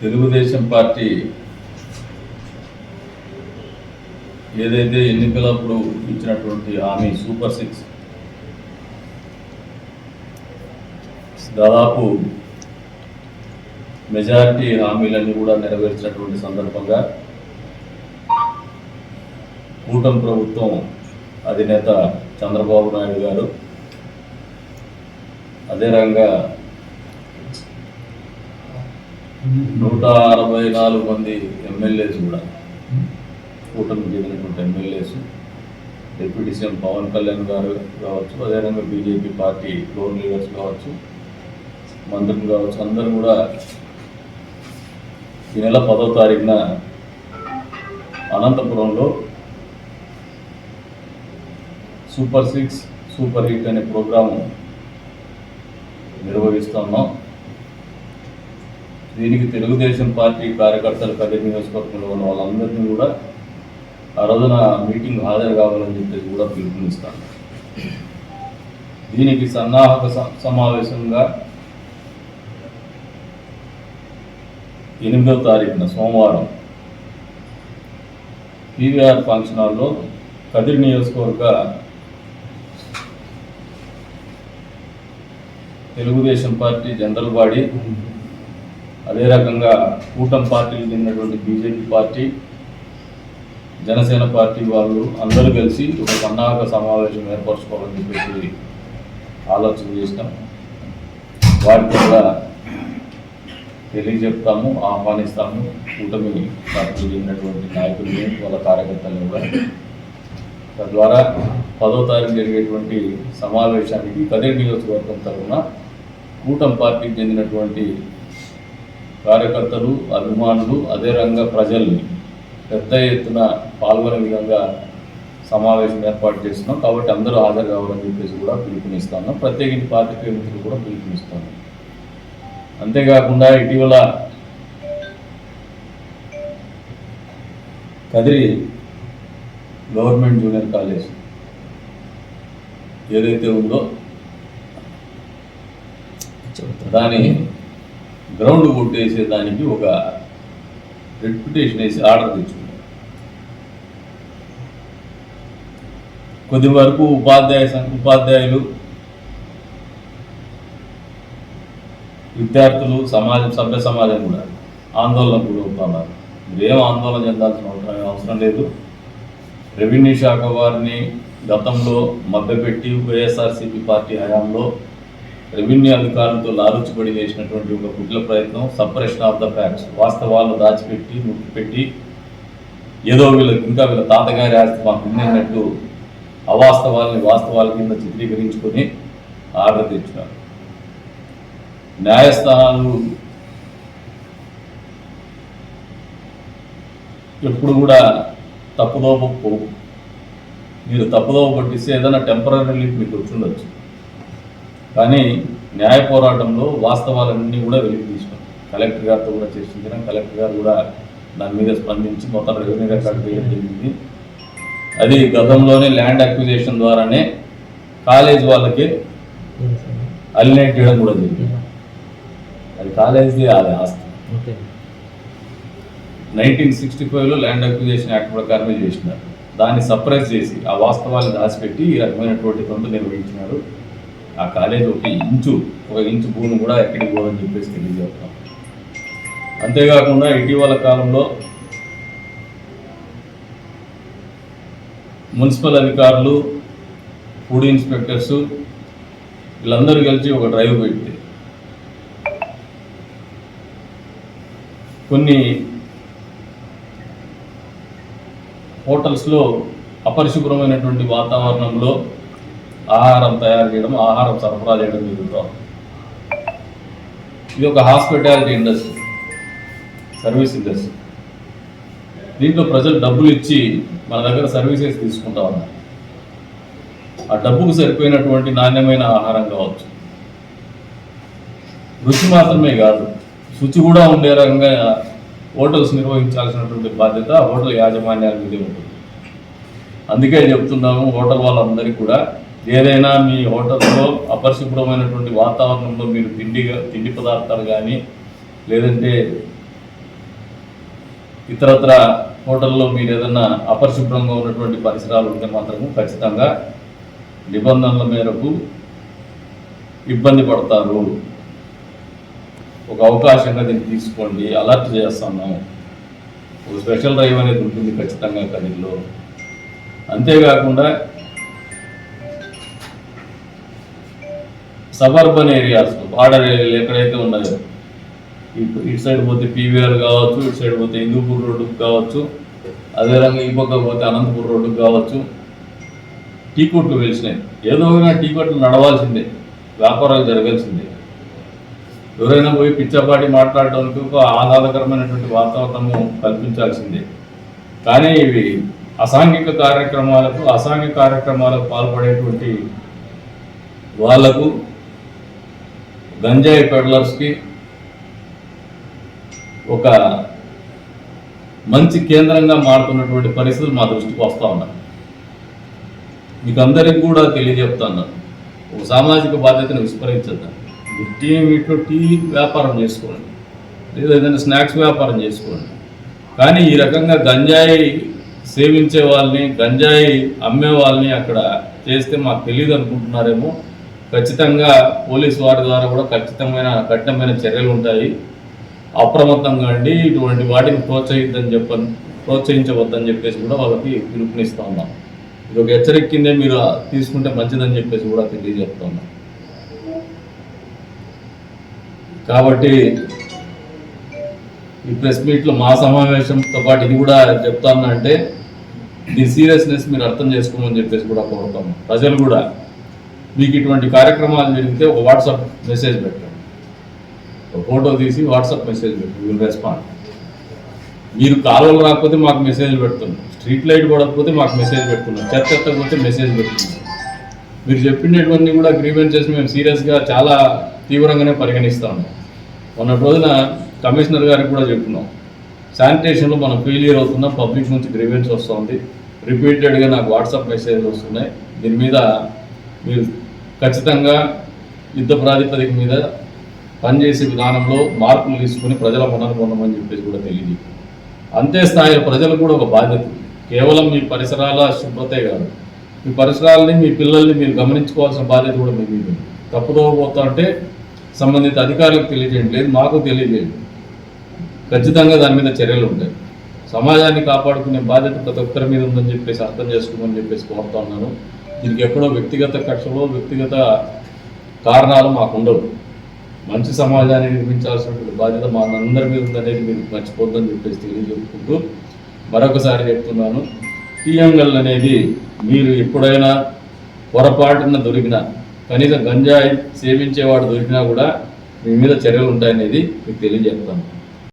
Telugu Desam party ఏదైతే ఎన్నికలప్పుడు ఇచ్చినటువంటి హామీ సూపర్ సిక్స్ దాదాపు మెజారిటీ హామీలన్నీ కూడా నెరవేర్చినటువంటి సందర్భంగా కూటమి ప్రభుత్వం అధినేత చంద్రబాబు నాయుడు గారు అదే రంగా నూట అరవై నాలుగు మంది ఎమ్మెల్యేస్ కూడా కూటమికి చెందినటువంటి MLAs deputy CM Pawan Kalyan garu కావచ్చు అదేవిధంగా బీజేపీ పార్టీ ఫ్లోర్ లీడర్స్ కావచ్చు మంత్రులు కావచ్చు అందరూ కూడా ఈ నెల పదో తారీఖున అనంతపురంలో సూపర్ సిక్స్ సూపర్ హిట్ అనే ప్రోగ్రాము నిర్వహిస్తున్నాం దీనికి తెలుగుదేశం పార్టీ కార్యకర్తలు కదే నియోజకవర్గంలో ఉన్న వాళ్ళందరినీ కూడా ఆ రోజున మీటింగ్ హాజరు కావాలని చెప్పేసి కూడా పిలుపునిస్తాను. దీనికి సన్నాహక సమావేశంగా ఎనిమిదవ తారీఖున సోమవారం పీవీఆర్ ఫంక్షన్ హాల్లో కదిరి నియోజకవర్గ తెలుగుదేశం పార్టీ జనరల్ బాడీ అదే రకంగా కూటమి పార్టీలు చెందినటువంటి బీజేపీ పార్టీ జనసేన పార్టీ వాళ్ళు అందరూ కలిసి ఒక సన్నాహక సమావేశం ఏర్పరచుకోవాలని చెప్పేసి ఆలోచన చేసినాం. వాటికి కూడా తెలియజెప్తాము ఆహ్వానిస్తాము. కూటమి పార్టీ చెందినటువంటి నాయకుల్ని వాళ్ళ కార్యకర్తలను కూడా. తద్వారా పదో తారీఖు జరిగేటువంటి సమావేశానికి కదిరి నియోజకవర్గం తరఫున కూటమి పార్టీకి చెందినటువంటి కార్యకర్తలు అభిమానులు అదే రంగ ప్రజల్ని పెద్ద ఎత్తున పాల్గొనే విధంగా సమావేశం ఏర్పాటు చేస్తున్నాం. కాబట్టి అందరూ హాజరు కావాలని చెప్పేసి కూడా పిలుపునిస్తాను ప్రత్యేకించి పార్టీ మిత్రులు కూడా పిలుపునిస్తాను అంతేకాకుండా ఇటీవల కదిరి గవర్నమెంట్ జూనియర్ కాలేజ్ ఏదైతే ఉందో దాని గ్రౌండ్ కొట్టేసే దానికి ఒక రెప్యుటేషన్ వేసి ఆర్డర్ తెచ్చుకున్నాం కొద్ది వరకు ఉపాధ్యాయ ఉపాధ్యాయులు విద్యార్థులు సమాజం సభ్య సమాజం కూడా ఆందోళనకు గురవుతున్నారు. మీరేం ఆందోళన చెందాల్సిన అవసరం అవసరం లేదు. రెవెన్యూ శాఖ వారిని గతంలో మభ్యపెట్టి వైఎస్ఆర్సీపీ పార్టీ హయాంలో రెవెన్యూ అధికారులతో లాలుచిపడి చేసినటువంటి ఒక కుట్ల ప్రయత్నం సపరేషన్ ఆఫ్ ద ఫ్యాక్ట్స్ వాస్తవాలను దాచిపెట్టి ముట్టిపెట్టి ఏదో వీళ్ళకి ఇంకా వీళ్ళ తాతగారి ఆస్తి మాకు ఉందన్నట్టు అవాస్తవాల్ని వాస్తవాల కింద చిత్రీకరించుకొని ఆర్డర్ తెచ్చినారు. న్యాయస్థానాలు ఎప్పుడు కూడా తప్పుదోవ మీరు తప్పుదోవ పట్టిస్తే ఏదైనా టెంపరీ రిలీఫ్ మీకు వచ్చిండొచ్చు కానీ న్యాయ పోరాటంలో వాస్తవాలన్నీ కూడా వెలికి తీసినాం కలెక్టర్ గారితో కూడా చర్చించినాం కలెక్టర్ గారు కూడా దాని మీద స్పందించి మొత్తం రెవెన్యూ రికార్డు చేయడం జరిగింది. అది గతంలోనే ల్యాండ్ అక్విజిషన్ ద్వారానే కాలేజ్ వాళ్ళకి అలినేట్ చేయడం కూడా జరిగింది. అది కాలేజ్ది అది ఆస్తి. నైన్టీన్ సిక్స్టీ ఫైవ్లో ల్యాండ్ అక్విజిషన్ యాక్ట్ ప్రకారమే చేసినారు. దాన్ని సప్రెస్ చేసి ఆ వాస్తవాన్ని దాచిపెట్టి ఈ రకమైనటువంటి పనులు నిర్వహించినారు. ఆ కాలేజ్ ఒక ఇంచు ఒక ఇంచు భూమి కూడా ఎక్కడికి పోదని చెప్పేసి తెలియజేస్తాం. అంతేకాకుండా ఇటీవల కాలంలో మున్సిపల్ అధికారులు ఫుడ్ ఇన్స్పెక్టర్స్ వీళ్ళందరూ కలిసి ఒక డ్రైవ్ పెట్టి కొన్ని హోటల్స్లో అపరిశుభ్రమైనటువంటి వాతావరణంలో ఆహారం తయారు చేయడం ఆహారం సరఫరా చేయడం జరుగుతాం ఇది ఒక హాస్పిటాలిటీ ఇండస్ట్రీ సర్వీస్ ఇండస్ట్రీ. దీంట్లో ప్రజలు డబ్బులు ఇచ్చి మన దగ్గర సర్వీసెస్ తీసుకుంటా ఉన్నారు. ఆ డబ్బుకు సరిపోయినటువంటి నాణ్యమైన ఆహారం కావచ్చు. రుచి మాత్రమే కాదు శుచి కూడా ఉండే రకంగా హోటల్స్ నిర్వహించాల్సినటువంటి బాధ్యత హోటల్ యాజమాన్యాల మీదే ఉంటుంది. అందుకే చెప్తున్నాము హోటల్ వాళ్ళందరికీ కూడా ఏదైనా మీ హోటల్లో అపరిశుభ్రమైనటువంటి వాతావరణంలో మీరు తిండి తిండి పదార్థాలు కానీ లేదంటే ఇతరత్ర హోటల్లో మీరు ఏదైనా అపరిశుభ్రంగా ఉన్నటువంటి పరిసరాలు ఉంటే మాత్రము ఖచ్చితంగా నిబంధనల మేరకు ఇబ్బంది పడతారు. ఒక అవకాశంగా దీన్ని తీసుకోండి అలర్ట్ చేస్తాను ఒక స్పెషల్ డ్రైవ్ అనేది ఉంటుంది ఖచ్చితంగా కదిలో అంతేకాకుండా సబర్బన్ ఏరియాస్ బార్డర్ ఏరియాలు ఎక్కడైతే ఉన్నాయో ఇటు ఇటు సైడ్ పోతే పీవీఆర్ కావచ్చు ఇటు సైడ్ పోతే హిందూపూర్ రోడ్డుకు కావచ్చు అదేవిధంగా ఈ పక్క పోతే అనంతపూర్ రోడ్డుకు కావచ్చు టీ కొట్లు వెలిసినాయి. ఏదో ఒకనా టీ కొట్లు నడవాల్సిందే వ్యాపారాలు జరగాల్సిందే. ఎవరైనా పోయి పిచ్చపాటి మాట్లాడడానికి ఒక ఆహ్లాదకరమైనటువంటి వాతావరణము కల్పించాల్సిందే. కానీ ఇవి అసాంఘిక కార్యక్రమాలకు అసాంఘిక కార్యక్రమాలకు పాల్పడేటువంటి వాళ్ళకు గంజాయి పెడలర్స్కి ఒక మంచి కేంద్రంగా మారుతున్నటువంటి పరిస్థితులు మా దృష్టికి వస్తూ ఉన్నాయి. మీకు అందరికి కూడా తెలియజెప్తాను. ఒక సామాజిక బాధ్యతను విస్మరించద్దాం. టీ వీటిలో టీ వ్యాపారం చేసుకోండి. లేదా ఏదైనా స్నాక్స్ వ్యాపారం చేసుకోండి. కానీ ఈ రకంగా గంజాయి సేవించే వాళ్ళని గంజాయి అమ్మే వాళ్ళని అక్కడ చేస్తే మాకు తెలియదు అనుకుంటున్నారేమో ఖచ్చితంగా పోలీసు వారి ద్వారా కూడా ఖచ్చితమైన కఠినమైన చర్యలు ఉంటాయి. అప్రమత్తంగా అండి ఇటువంటి వాటిని ప్రోత్సహిద్దని చెప్ప ప్రోత్సహించవద్దని చెప్పేసి కూడా వాళ్ళకి పిలుపునిస్తా ఉన్నాం. ఇది ఒక హెచ్చరిక కిందే మీరు తీసుకుంటే మంచిదని చెప్పేసి కూడా తెలియజేస్తా ఉన్నాం. కాబట్టి ఈ ప్రెస్ మీట్లో మా సమావేశంతో పాటు ఇది కూడా చెప్తానంటే దీని సీరియస్నెస్ మీరు అర్థం చేసుకోమని చెప్పేసి కూడా కోరుతాము ప్రజలు కూడా మీకు ఇటువంటి కార్యక్రమాలు జరిగితే ఒక వాట్సాప్ మెసేజ్ పెట్టండి. ఒక ఫోటో తీసి వాట్సాప్ మెసేజ్ పెట్టండి. విల్ రెస్పాండ్ మీరు కాలువలు రాకపోతే మాకు మెసేజ్ పెడుతున్నారు. స్ట్రీట్ లైట్ పడకపోతే మాకు మెసేజ్ పెడుతున్నారు. చెత్త ఎత్తకపోతే మెసేజ్ పెడుతున్నారు. మీరు చెప్పినటువంటి కూడా గ్రీవెన్సెస్ మేము సీరియస్గా చాలా తీవ్రంగానే పరిగణిస్తాము మొన్నటి రోజున కమిషనర్ గారికి కూడా చెప్తున్నాం శానిటేషన్లో మనం ఫెయిలియర్ అవుతున్నాం పబ్లిక్ నుంచి గ్రీవెన్స్ వస్తుంది. రిపీటెడ్గా నాకు వాట్సాప్ మెసేజ్లు వస్తున్నాయి. దీని మీద మీరు ఖచ్చితంగా యుద్ధ ప్రాతిపదిక మీద పనిచేసే విధానంలో మార్పులు తీసుకొని ప్రజల మనను పొందమని చెప్పేసి కూడా తెలియదు. అంతే స్థాయిలో ప్రజలకు కూడా ఒక బాధ్యత. కేవలం మీ పరిసరాల శుభ్రతే కాదు. మీ పరిసరాలని మీ పిల్లల్ని మీరు గమనించుకోవాల్సిన బాధ్యత కూడా మీ మీద ఉంది. తప్పుదో సంబంధిత అధికారులకు తెలియజేయండి. లేదు మాకు తెలియజేయండి. ఖచ్చితంగా దాని మీద చర్యలు ఉంటాయి. సమాజాన్ని కాపాడుకునే బాధ్యత ప్రతి ఒక్కరి మీద ఉందని చెప్పేసి అర్థం చేసుకోమని చెప్పేసి కోరుతా ఉన్నాను. దీనికి ఎక్కడో వ్యక్తిగత కక్షలో వ్యక్తిగత కారణాలు మాకు ఉండవు. మంచి సమాజాన్ని నిర్మించాల్సినటువంటి బాధ్యత మా అందరి మీద ఉందనేది మీరు మర్చిపోద్దని చెప్పేసి తెలియజెప్పుకుంటూ మరొకసారి చెప్తున్నాను. టీఎంఎల్ అనేది మీరు ఎప్పుడైనా పొరపాటున దొరికినా కనీసం గంజాయి సేవించేవాడు దొరికినా కూడా మీ మీద చర్యలు ఉంటాయనేది మీకు తెలియజేస్తాను.